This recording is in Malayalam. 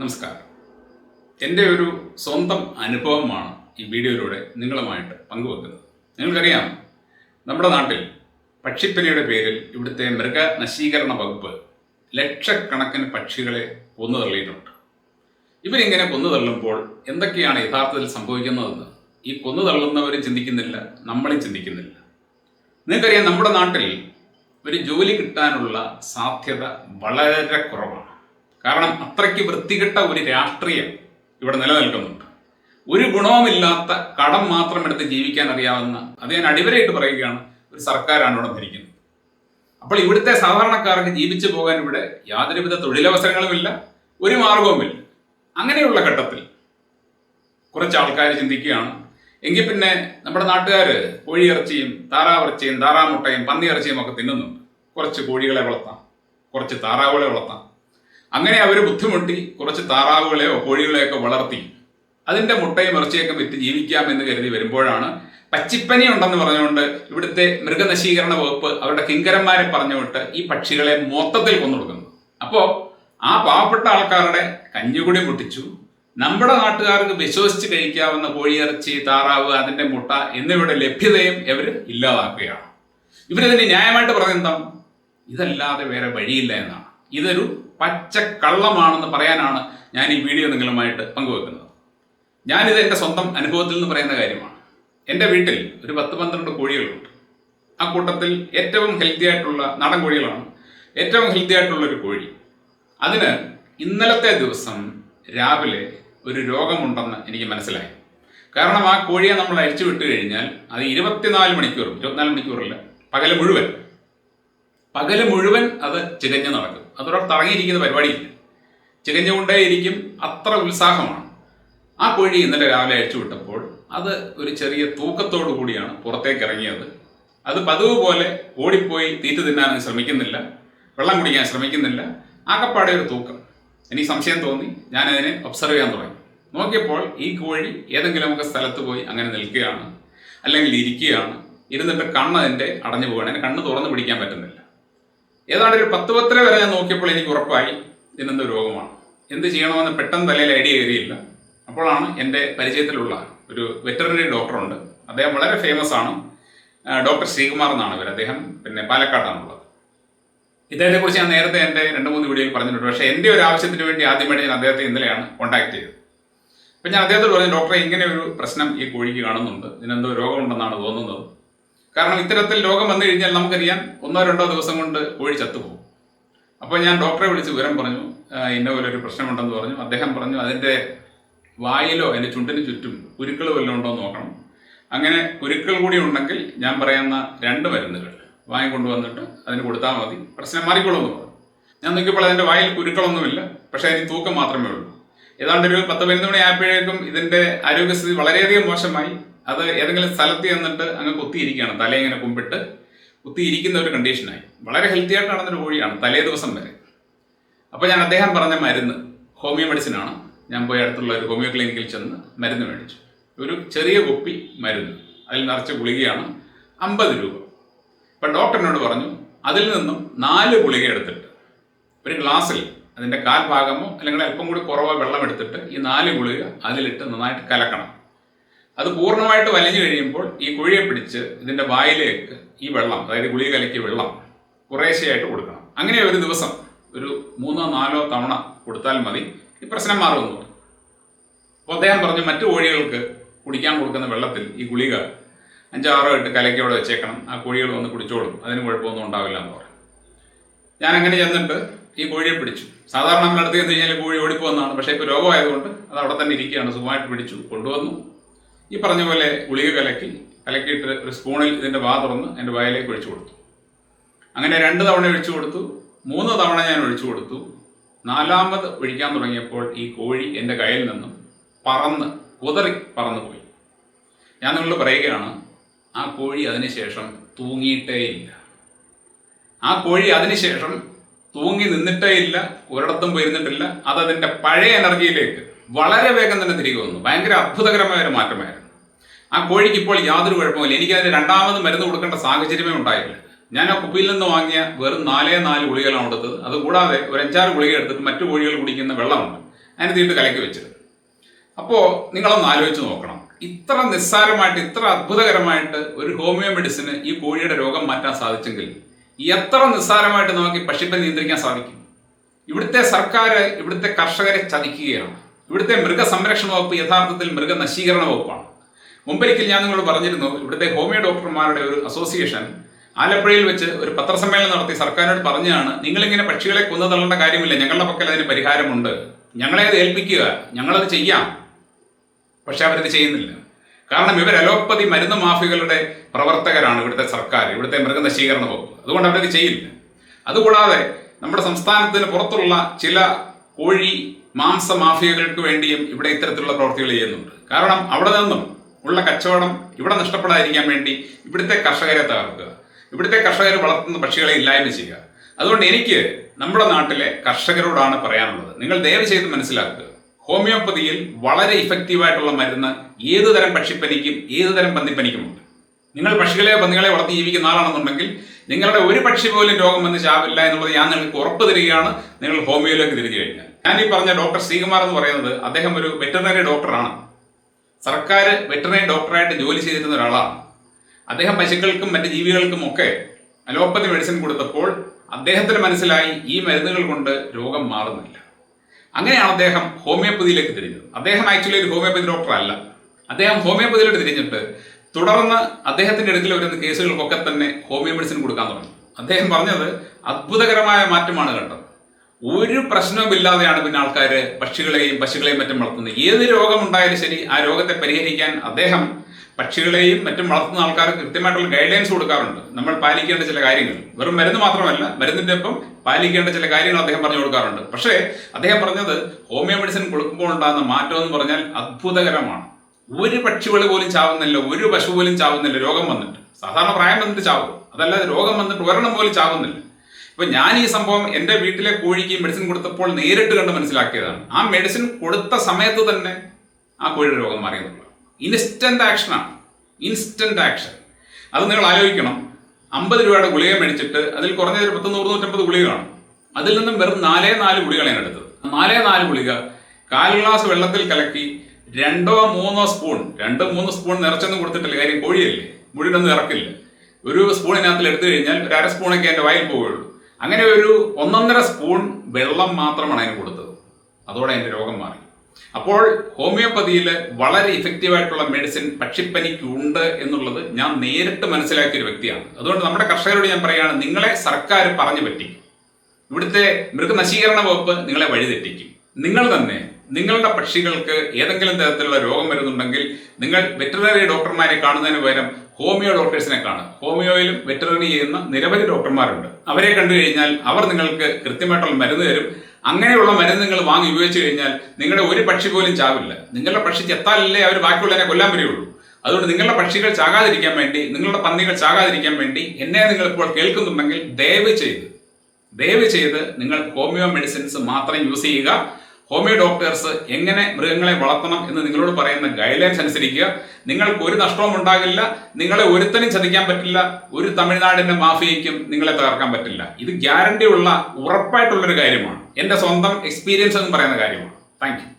നമസ്കാരം. എന്റെ ഒരു സ്വന്തം അനുഭവമാണ് ഈ വീഡിയോയിലൂടെ നിങ്ങളുമായിട്ട് പങ്കുവെക്കുന്നത്. നിങ്ങൾക്കറിയാം നമ്മുടെ നാട്ടിൽ പക്ഷിപ്പനിയുടെ പേരിൽ ഇവിടുത്തെ മൃഗനശീകരണ വകുപ്പ് ലക്ഷക്കണക്കിന് പക്ഷികളെ കൊന്നു തള്ളിയിട്ടുണ്ട്. ഇവരിങ്ങനെ കൊന്നു തള്ളുമ്പോൾ എന്തൊക്കെയാണ് യഥാർത്ഥത്തിൽ സംഭവിക്കുന്നതെന്ന് ഈ കൊന്നു തള്ളുന്നവരും ചിന്തിക്കുന്നില്ല നമ്മളും ചിന്തിക്കുന്നില്ല. നിങ്ങൾക്കറിയാം നമ്മുടെ നാട്ടിൽ ഒരു ജോലി കിട്ടാനുള്ള സാധ്യത വളരെ കുറവാണ്. കാരണം അത്രയ്ക്ക് വൃത്തികെട്ട ഒരു രാഷ്ട്രീയം ഇവിടെ നിലനിൽക്കുന്നുണ്ട്. ഒരു ഗുണവുമില്ലാത്ത കടം മാത്രം എടുത്ത് ജീവിക്കാൻ അറിയാവുന്ന അത് ഞാൻ അടിവരായിട്ട് പറയുകയാണ് ഒരു സർക്കാരാണ് ഇവിടെ ഭരിക്കുന്നത്. അപ്പോൾ ഇവിടുത്തെ സാധാരണക്കാർക്ക് ജീവിച്ചു പോകാൻ ഇവിടെ യാതൊരുവിധ തൊഴിലവസരങ്ങളുമില്ല ഒരു മാർഗവുമില്ല അങ്ങനെയുള്ള ഘട്ടത്തിൽ കുറച്ച് ആൾക്കാർ ചിന്തിക്കുകയാണ്. എങ്കിൽ പിന്നെ നമ്മുടെ നാട്ടുകാർ കോഴിയിറച്ചിയും താറാവിറച്ചിയും താറാമുട്ടയും പന്നിയിറച്ചിയും ഒക്കെ തിന്നുന്നുണ്ട്. കുറച്ച് കോഴികളെ വളർത്താം കുറച്ച് താറാവുകളെ വളർത്താം. അങ്ങനെ അവർ ബുദ്ധിമുട്ടി കുറച്ച് താറാവുകളെയോ കോഴികളെയൊക്കെ വളർത്തി അതിന്റെ മുട്ടയും ഇറച്ചിയൊക്കെ വിറ്റ് ജീവിക്കാം എന്ന് കരുതി വരുമ്പോഴാണ് പച്ചിപ്പനി ഉണ്ടെന്ന് പറഞ്ഞുകൊണ്ട് ഇവിടുത്തെ മൃഗനശീകരണ വകുപ്പ് അവരുടെ കിങ്കരന്മാരെ പറഞ്ഞുവിട്ട് ഈ പക്ഷികളെ മൊത്തത്തിൽ കൊന്നുകൊടുക്കുന്നു അപ്പോൾ ആ പാവപ്പെട്ട ആൾക്കാരുടെ കഞ്ഞുകുടി മുട്ടിച്ചു നമ്മുടെ നാട്ടുകാർക്ക് വിശ്വസിച്ച് കഴിക്കാവുന്ന കോഴിയിറച്ചി താറാവ് അതിന്റെ മുട്ട എന്നിവയുടെ ലഭ്യതയും ഇവർ ഇല്ലാതാക്കുകയാണ്. ഇവരിതിന് ന്യായമായിട്ട് പറഞ്ഞെന്താണ്? ഇതല്ലാതെ വേറെ വഴിയില്ല എന്നാണ്. ഇതൊരു പച്ച കള്ളമാണെന്ന് പറയാനാണ് ഞാൻ ഈ വീഡിയോ നിങ്ങളുമായിട്ട് പങ്കുവെക്കുന്നത്. ഞാനിത് എന്റെ സ്വന്തം അനുഭവത്തിൽ നിന്ന് പറയുന്ന കാര്യമാണ്. എന്റെ വീട്ടിൽ ഒരു പത്ത് പന്ത്രണ്ട് കോഴികളുണ്ട്. ആ കൂട്ടത്തിൽ ഏറ്റവും ഹെൽത്തി ആയിട്ടുള്ള നാടൻ കോഴികളാണ്. ഏറ്റവും ഹെൽത്തി ആയിട്ടുള്ള ഒരു കോഴി. അതിന് ഇന്നലത്തെ ദിവസം രാവിലെ ഒരു രോഗമുണ്ടെന്ന് എനിക്ക് മനസ്സിലായി. കാരണം ആ കോഴിയെ നമ്മൾ അഴിച്ചു വിട്ടു കഴിഞ്ഞാൽ അത് ഇരുപത്തിനാല് മണിക്കൂറും ഇരുപത്തിനാല് മണിക്കൂറില്ല പകൽ മുഴുവൻ. പകൽ മുഴുവൻ അത് ചികഞ്ഞ് നടക്കും. അതോടെ തടങ്ങിയിരിക്കുന്ന പരിപാടിയില്ല ചികഞ്ഞുകൊണ്ടേയിരിക്കും അത്ര ഉത്സാഹമാണ്. ആ കോഴി ഇന്നലെ രാവിലെ അഴിച്ചു വിട്ടപ്പോൾ അത് ഒരു ചെറിയ തൂക്കത്തോടു കൂടിയാണ് പുറത്തേക്ക് ഇറങ്ങിയത്. അത് പതിവ് പോലെ ഓടിപ്പോയി തീറ്റ തിന്നാൻ ശ്രമിക്കുന്നില്ല. വെള്ളം കുടിക്കാൻ ശ്രമിക്കുന്നില്ല. ആകപ്പാടെ ഒരു തൂക്കം. എനിക്ക് സംശയം തോന്നി. ഞാനതിനെ ഒബ്സർവ് ചെയ്യാൻ തുടങ്ങി. നോക്കിയപ്പോൾ ഈ കോഴി ഏതെങ്കിലും ഏതെങ്കിലുമൊക്കെ സ്ഥലത്ത് പോയി അങ്ങനെ നിൽക്കുകയാണ്. അല്ലെങ്കിൽ ഇരിക്കുകയാണ്. ഇരുന്നിട്ട് കണ്ണ് അതിന്റെ അടഞ്ഞു പോവുകയാണ്. അതിന് കണ്ണ് തുറന്ന് പിടിക്കാൻ പറ്റുന്നില്ല. ഏതാണ്ട് ഒരു പത്ത് പത്തര വരെ ഞാൻ നോക്കിയപ്പോൾ എനിക്ക് ഉറപ്പായി ഇതിനെന്തോ രോഗമാണ്. എന്ത് ചെയ്യണമെന്ന് പെട്ടെന്ന് തലയിൽ ഐഡിയ കയറിയില്ല. അപ്പോഴാണ് എന്റെ പരിചയത്തിലുള്ള ഒരു വെറ്ററിനറി ഡോക്ടറുണ്ട്. അദ്ദേഹം വളരെ ഫേമസ് ആണ്. ഡോക്ടർ ശ്രീകുമാർ എന്നാണ് ഇവർ അദ്ദേഹം പിന്നെ പാലക്കാടാണുള്ളത്. ഇദ്ദേഹത്തെ കുറിച്ച് ഞാൻ നേരത്തെ എന്റെ രണ്ട് മൂന്ന് വീഡിയോയിൽ പറഞ്ഞിട്ടുണ്ട്. പക്ഷേ എന്റെ ഒരു ആവശ്യത്തിന് വേണ്ടി ആദ്യമായിട്ട് ഞാൻ അദ്ദേഹത്തെ ഇന്നലെയാണ് കോൺടാക്ട് ചെയ്തത്. അപ്പം ഞാൻ അദ്ദേഹത്തോട് പറഞ്ഞു ഡോക്ടറെ ഇങ്ങനെ ഒരു പ്രശ്നം ഈ കോഴിക്ക് കാണുന്നുണ്ട്. ഇതിനെന്തോ രോഗമുണ്ടെന്നാണ് തോന്നുന്നത്. കാരണം ഇത്തരത്തിൽ രോഗം വന്നു കഴിഞ്ഞാൽ നമുക്കറിയാം ഒന്നോ രണ്ടോ ദിവസം കൊണ്ട് കോഴി ചത്തുപോകും. അപ്പോൾ ഞാൻ ഡോക്ടറെ വിളിച്ച് വിവരം പറഞ്ഞു. "ആ, ഇന്ന പോലെ ഒരു പ്രശ്നമുണ്ടെന്ന് പറഞ്ഞു. അദ്ദേഹം പറഞ്ഞു അതിന്റെ വായിലോ അതിന്റെ ചുണ്ടിന് ചുറ്റും കുരുക്കൾ വല്ലതും ഉണ്ടോ എന്ന് നോക്കണം. അങ്ങനെ കുരുക്കൾ കൂടി ഉണ്ടെങ്കിൽ ഞാൻ പറയുന്ന രണ്ട് മരുന്നുകൾ വാങ്ങി കൊണ്ടുവന്നിട്ട് അതിന് കൊടുത്താൽ മതി. പ്രശ്നം മാറിക്കൊള്ളുന്നു ഞാൻ നോക്കിയപ്പോൾ അതിന്റെ വായിൽ കുരുക്കളൊന്നുമില്ല. പക്ഷേ അതിന് തൂക്കം മാത്രമേ ഉള്ളൂ. ഏതാണ്ട് ഒരു പത്ത് പതിനൊന്ന് മണി ആയപ്പോഴേക്കും ഇതിന്റെ ആരോഗ്യസ്ഥിതി വളരെയധികം മോശമായി. അത് ഏതെങ്കിലും സ്ഥലത്ത് ചെന്നിട്ട് അങ്ങ് കുത്തിയിരിക്കുകയാണ്. തല ഇങ്ങനെ കുമ്പിട്ട് കുത്തിയിരിക്കുന്ന ഒരു കണ്ടീഷനായി വളരെ ഹെൽത്തി ആയിട്ട് നടന്നൊരു കോഴിയാണ് തലേ ദിവസം വരെ. അപ്പോൾ ഞാൻ അദ്ദേഹം പറഞ്ഞ മരുന്ന് ഹോമിയോ മെഡിസിനാണ് ഞാൻ പോയി അടുത്തുള്ള ഒരു ഹോമിയോ ക്ലിനിക്കിൽ ചെന്ന് മരുന്ന് മേടിച്ചു. ഒരു ചെറിയ കുപ്പി മരുന്ന്. അതിൽ നിറച്ച് ഗുളികയാണ് അമ്പത് രൂപ. അപ്പം ഡോക്ടറിനോട് പറഞ്ഞു അതിൽ നിന്നും നാല് ഗുളിക എടുത്തിട്ട് ഒരു ഗ്ലാസ്സിൽ അതിന്റെ കാൽ ഭാഗമോ അല്ലെങ്കിൽ അല്പം കൂടി കുറവോ വെള്ളം എടുത്തിട്ട് ഈ നാല് ഗുളിക അതിലിട്ട് നന്നായിട്ട് കലക്കണം. അത് പൂർണമായിട്ട് വലിഞ്ഞു കഴിയുമ്പോൾ ഈ കുഴിയെ പിടിച്ച് ഇതിന്റെ വായിലേക്ക് ഈ വെള്ളം അതായത് ഗുളിക കലക്കിയ വെള്ളം കുറേശ്ശെയായിട്ട് കൊടുക്കണം. അങ്ങനെ ഒരു ദിവസം ഒരു മൂന്നോ നാലോ തവണ കൊടുത്താൽ മതി ഈ പ്രശ്നം മാറുമെന്ന് പറഞ്ഞു. അപ്പോൾ അദ്ദേഹം പറഞ്ഞു മറ്റു കോഴികൾക്ക് കുടിക്കാൻ കൊടുക്കുന്ന വെള്ളത്തിൽ ഈ ഗുളിക അഞ്ചാറോ എട്ട് കലക്കയോടെ വെച്ചേക്കണം. ആ കോഴികൾ വന്ന് കുടിച്ചോളും. അതിന് കുഴപ്പമൊന്നും ഉണ്ടാവില്ല എന്ന് പറഞ്ഞു. ഞാൻ അങ്ങനെ ചെന്നിട്ട് ഈ കോഴിയെ പിടിച്ചു. സാധാരണ നമ്മൾ അടുത്ത് ചെന്ന് കഴിഞ്ഞാൽ കോഴി ഓടിപ്പോകുന്നതാണ്. പക്ഷേ ഇപ്പോൾ രോഗമായതുകൊണ്ട് അത് അവിടെ തന്നെ ഇരിക്കുകയാണ്. സുഖമായിട്ട് പിടിച്ചു കൊണ്ടുവന്നു. ഈ പറഞ്ഞ പോലെ ഗുളിക കലക്കി കലക്കിയിട്ട് ഒരു സ്പൂണിൽ ഇതിന്റെ വാ തുറന്ന് എന്റെ വായിലേക്ക് ഒഴിച്ചു കൊടുത്തു. അങ്ങനെ രണ്ട് തവണ ഒഴിച്ചു കൊടുത്തു മൂന്ന് തവണ ഞാൻ ഒഴിച്ചു കൊടുത്തു. നാലാമത് ഒഴിക്കാൻ തുടങ്ങിയപ്പോൾ ഈ കോഴി എന്റെ കയ്യിൽ നിന്നും പറന്ന് കുതറി പറന്നു പോയി. ഞാൻ നിങ്ങളോട് പറയുകയാണ് ആ കോഴി അതിനുശേഷം തൂങ്ങിയിട്ടേയില്ല ആ കോഴി അതിനുശേഷം തൂങ്ങി നിന്നിട്ടേ ഇല്ല ഒരിടത്തും പോയിരുന്നിട്ടില്ല അത് അതിന്റെ പഴയ എനർജിയിലേക്ക്. വളരെ വേഗം തന്നെ തിരികെ വന്നു. ഭയങ്കര അത്ഭുതകരമായ ഒരു മാറ്റമായിരുന്നു. ആ കോഴിക്ക് ഇപ്പോൾ യാതൊരു കുഴപ്പമില്ല എനിക്ക് അതിന് രണ്ടാമത് മരുന്ന് കൊടുക്കേണ്ട സാഹചര്യമേ ഉണ്ടായില്ല. ഞാൻ ആ കുപ്പിയിൽ നിന്ന് വാങ്ങിയ വെറും നാലേ നാല് ഗുളികളാണ് കൊടുത്തത്. അതുകൂടാതെ ഒരു അഞ്ചാറ് ഗുളിക എടുത്തിട്ട് മറ്റു കോഴികൾ കുടിക്കുന്ന വെള്ളമുണ്ട്. അതിന് തീട്ട് കലക്കി വെച്ചത് അപ്പോൾ നിങ്ങളൊന്ന് ആലോചിച്ച് നോക്കണം. ഇത്ര നിസ്സാരമായിട്ട് ഇത്ര അത്ഭുതകരമായിട്ട് ഒരു ഹോമിയോ മെഡിസിന് ഈ കോഴിയുടെ രോഗം മാറ്റാൻ സാധിച്ചെങ്കിൽ എത്ര നിസ്സാരമായിട്ട് നമുക്ക് ഈ പക്ഷിപ്പെ നിയന്ത്രിക്കാൻ സാധിക്കും? ഇവിടുത്തെ സർക്കാർ ഇവിടുത്തെ കർഷകരെ ചതിക്കുകയാണ്. ഇവിടുത്തെ മൃഗസംരക്ഷണ വകുപ്പ് യഥാർത്ഥത്തിൽ മൃഗനശീകരണ വകുപ്പാണ്. മുമ്പൊരിക്കൽ ഞാൻ നിങ്ങളോട് പറഞ്ഞിരുന്നു ഇവിടുത്തെ ഹോമിയോ ഡോക്ടർമാരുടെ ഒരു അസോസിയേഷൻ ആലപ്പുഴയിൽ വെച്ച് ഒരു പത്രസമ്മേളനം നടത്തി സർക്കാരിനോട് പറഞ്ഞാണ് നിങ്ങളിങ്ങനെ പക്ഷികളെ കൊന്നു തള്ളേണ്ട കാര്യമില്ല ഞങ്ങളുടെ പക്കൽ അതിന് പരിഹാരമുണ്ട്. ഞങ്ങളെ അത് ഏൽപ്പിക്കുക ഞങ്ങളത് ചെയ്യാം. പക്ഷെ അവരത് ചെയ്യുന്നില്ല. കാരണം ഇവർ അലോപ്പതി മരുന്ന് മാഫികളുടെ പ്രവർത്തകരാണ് ഇവിടുത്തെ സർക്കാർ ഇവിടുത്തെ മൃഗനശീകരണ വകുപ്പ്. അതുകൊണ്ട് അവരത് ചെയ്യില്ല. അതുകൂടാതെ നമ്മുടെ സംസ്ഥാനത്തിന് പുറത്തുള്ള ചില കോഴി മാംസ മാഫിയകൾക്ക് വേണ്ടിയും ഇവിടെ ഇത്തരത്തിലുള്ള പ്രവർത്തികൾ ചെയ്യുന്നുണ്ട്. കാരണം അവിടെ നിന്നും ഉള്ള കച്ചവടം ഇവിടെ നഷ്ടപ്പെടാതിരിക്കാൻ വേണ്ടി ഇവിടുത്തെ കർഷകരെ തകർക്കുക. ഇവിടുത്തെ കർഷകർ വളർത്തുന്ന പക്ഷികളെ ഇല്ലായ്മ ചെയ്യുക. അതുകൊണ്ട് എനിക്ക് നമ്മുടെ നാട്ടിലെ കർഷകരോടാണ് പറയാനുള്ളത്. നിങ്ങൾ ദയവ് ചെയ്ത് മനസ്സിലാക്കുക. ഹോമിയോപ്പതിയിൽ വളരെ ഇഫക്റ്റീവായിട്ടുള്ള മരുന്ന് ഏതുതരം പക്ഷിപ്പനിക്കും ഏതുതരം പന്നിപ്പനിക്കുമുണ്ട്. നിങ്ങൾ പക്ഷികളെ പന്നികളെ വളർത്തി ജീവിക്കുന്ന ആളാണെന്നുണ്ടെങ്കിൽ നിങ്ങളുടെ ഒരു പക്ഷി പോലും രോഗം വന്ന് ചാവില്ല എന്നുള്ളത് ഞാൻ നിങ്ങൾക്ക് ഉറപ്പ് തരികയാണ്. നിങ്ങൾ ഹോമിയോയിലേക്ക് തിരിഞ്ഞു കഴിഞ്ഞാൽ. ഞാൻ ഈ പറഞ്ഞ ഡോക്ടർ ശ്രീകുമാർ എന്ന് പറയുന്നത് അദ്ദേഹം ഒരു വെറ്ററിനറി ഡോക്ടറാണ്. സർക്കാർ വെറ്ററിനറി ഡോക്ടറായിട്ട് ജോലി ചെയ്തിരുന്ന ഒരാളാണ്. അദ്ദേഹം പശുക്കൾക്കും മറ്റ് ജീവികൾക്കും ഒക്കെ അലോപ്പതി മെഡിസിൻ കൊടുത്തപ്പോൾ അദ്ദേഹത്തിന് മനസ്സിലായി ഈ മരുന്നുകൾ കൊണ്ട് രോഗം മാറുന്നില്ല. അങ്ങനെയാണ് അദ്ദേഹം ഹോമിയോപ്പതിയിലേക്ക് തിരിഞ്ഞത്. അദ്ദേഹം ആക്ച്വലി ഒരു ഹോമിയോപ്പതി ഡോക്ടർ അല്ല അദ്ദേഹം ഹോമിയോപ്പതിയിലോട്ട് തിരിഞ്ഞിട്ട് തുടർന്ന് അദ്ദേഹത്തിന്റെ അടുക്കൽ വരുന്ന കേസുകൾക്കൊക്കെ തന്നെ ഹോമിയോ മെഡിസിൻ കൊടുക്കാൻ തുടങ്ങി. അദ്ദേഹം പറഞ്ഞത് അത്ഭുതകരമായ മാറ്റമാണ് കണ്ടത്. ഒരു പ്രശ്നവുമില്ലാതെയാണ് പിന്നെ ആൾക്കാർ പക്ഷികളെയും പശുക്കളെയും മറ്റും വളർത്തുന്നത്. ഏത് രോഗമുണ്ടായാലും ശരി ആ രോഗത്തെ പരിഹരിക്കാൻ അദ്ദേഹം പക്ഷികളെയും മറ്റും വളർത്തുന്ന ആൾക്കാർക്ക് കൃത്യമായിട്ടുള്ള ഗൈഡ് ലൈൻസ് കൊടുക്കാറുണ്ട്. നമ്മൾ പാലിക്കേണ്ട ചില കാര്യങ്ങൾ. വെറും മരുന്ന് മാത്രമല്ല മരുന്നിന്റെ ഒപ്പം പാലിക്കേണ്ട ചില കാര്യങ്ങൾ അദ്ദേഹം പറഞ്ഞു കൊടുക്കാറുണ്ട്. പക്ഷേ അദ്ദേഹം പറഞ്ഞത് ഹോമിയോ മെഡിസിൻ കൊടുക്കുമ്പോൾ ഉണ്ടാകുന്ന മാറ്റം എന്ന് പറഞ്ഞാൽ അത്ഭുതകരമാണ്. ഒരു പക്ഷികൾ പോലും ചാവുന്നില്ല ഒരു പശു പോലും ചാവുന്നില്ല രോഗം വന്നിട്ട്. സാധാരണ പ്രായം വന്നിട്ട് ചാവും. അതല്ലാതെ രോഗം വന്നിട്ട് ഒരെണ്ണം പോലും ചാവുന്നില്ല. ഇപ്പൊ ഞാൻ ഈ സംഭവം എന്റെ വീട്ടിലെ കോഴിക്ക് മെഡിസിൻ കൊടുത്തപ്പോൾ നേരിട്ട് കണ്ട് മനസ്സിലാക്കിയതാണ്. ആ മെഡിസിൻ കൊടുത്ത സമയത്ത് തന്നെ ആ കോഴിയുടെ രോഗം മാറിയെന്നുള്ളത് ഇൻസ്റ്റന്റ് ആക്ഷനാണ് ഇൻസ്റ്റന്റ് ആക്ഷൻ അത് നിങ്ങൾ ആലോചിക്കണം. അമ്പത് രൂപയുടെ ഗുളിക മേടിച്ചിട്ട് അതിൽ കുറഞ്ഞത് പത്ത് നൂറ് നൂറ്റമ്പത് ഗുളിക കാണും അതിൽ നിന്നും വെറും നാലേ നാല് ഗുളികളാണ് എടുത്തത്. നാലേ നാല് ഗുളിക കാൽ ഗ്ലാസ് വെള്ളത്തിൽ കലക്കി രണ്ടോ മൂന്നോ സ്പൂൺ രണ്ട് മൂന്ന് സ്പൂൺ നിറച്ചൊന്നും കൊടുത്തിട്ടില്ല. കാര്യം കോഴിയല്ലേ മുഴുവനൊന്നും ഇറക്കില്ല. ഒരു സ്പൂണിനകത്തിൽ എടുത്തു കഴിഞ്ഞാൽ ഒരു അര സ്പൂണൊക്കെ എന്റെ വായിൽ പോവുള്ളൂ അങ്ങനെ ഒരു ഒന്നൊന്നര സ്പൂൺ വെള്ളം മാത്രമാണ് അതിന് കൊടുത്തത്. അതോടെ എന്റെ രോഗം മാറി. അപ്പോൾ ഹോമിയോപ്പതിയിൽ വളരെ ഇഫക്റ്റീവായിട്ടുള്ള മെഡിസിൻ പക്ഷിപ്പനിക്ക് ഉണ്ട് എന്നുള്ളത് ഞാൻ നേരിട്ട് മനസ്സിലാക്കിയ ഒരു വ്യക്തിയാണ്. അതുകൊണ്ട് നമ്മുടെ കർഷകരോട് ഞാൻ പറയുകയാണ് നിങ്ങളെ സർക്കാർ പറഞ്ഞു പറ്റിക്കും. ഇവിടുത്തെ മൃഗനശീകരണ വകുപ്പ് നിങ്ങളെ വഴിതെറ്റിക്കും. നിങ്ങൾ തന്നെ നിങ്ങളുടെ പക്ഷികൾക്ക് ഏതെങ്കിലും തരത്തിലുള്ള രോഗം വരുന്നുണ്ടെങ്കിൽ നിങ്ങൾ വെറ്ററിനറി ഡോക്ടർമാരെ കാണുന്നതിന് പകരം ഹോമിയോ ഡോക്ടേഴ്സിനെ കാണും ഹോമിയോയിലും വെറ്ററിനറി ചെയ്യുന്ന നിരവധി ഡോക്ടർമാരുണ്ട്. അവരെ കണ്ടു കഴിഞ്ഞാൽ അവർ നിങ്ങൾക്ക് കൃത്യമായിട്ടുള്ള മരുന്ന് തരും. അങ്ങനെയുള്ള മരുന്ന് നിങ്ങൾ വാങ്ങി ഉപയോഗിച്ചു കഴിഞ്ഞാൽ നിങ്ങളുടെ ഒരു പക്ഷി പോലും ചാവില്ല. നിങ്ങളുടെ പക്ഷി ചെത്താലല്ലേ അവർ ബാക്കിയുള്ളതിനെ കൊല്ലാൻ വരികയുള്ളൂ. അതുകൊണ്ട് നിങ്ങളുടെ പക്ഷികൾ ചാകാതിരിക്കാൻ വേണ്ടി നിങ്ങളുടെ പന്നികൾ ചാകാതിരിക്കാൻ വേണ്ടി എന്നെ നിങ്ങൾ ഇപ്പോൾ കേൾക്കുന്നുണ്ടെങ്കിൽ ദയവ് ചെയ്ത് ദയവ് ചെയ്ത് നിങ്ങൾ ഹോമിയോ മെഡിസിൻസ് മാത്രം യൂസ് ചെയ്യുക. ഹോമിയോ ഡോക്ടേഴ്സ് എങ്ങനെ മൃഗങ്ങളെ വളർത്തണം എന്ന് നിങ്ങളോട് പറയുന്ന ഗൈഡ് ലൈൻസ് അനുസരിക്കുക. നിങ്ങൾക്ക് ഒരു നഷ്ടവും ഉണ്ടാകില്ല. നിങ്ങളെ ഒരുത്തനും ചതിക്കാൻ പറ്റില്ല. ഒരു തമിഴ്നാടിന്റെ മാഫിയയ്ക്കും നിങ്ങളെ തകർക്കാൻ പറ്റില്ല. ഇത് ഗ്യാരണ്ടി ഉള്ള ഉറപ്പായിട്ടുള്ളൊരു കാര്യമാണ്. എന്റെ സ്വന്തം എക്സ്പീരിയൻസ് എന്ന് പറയുന്ന കാര്യമാണ്. താങ്ക്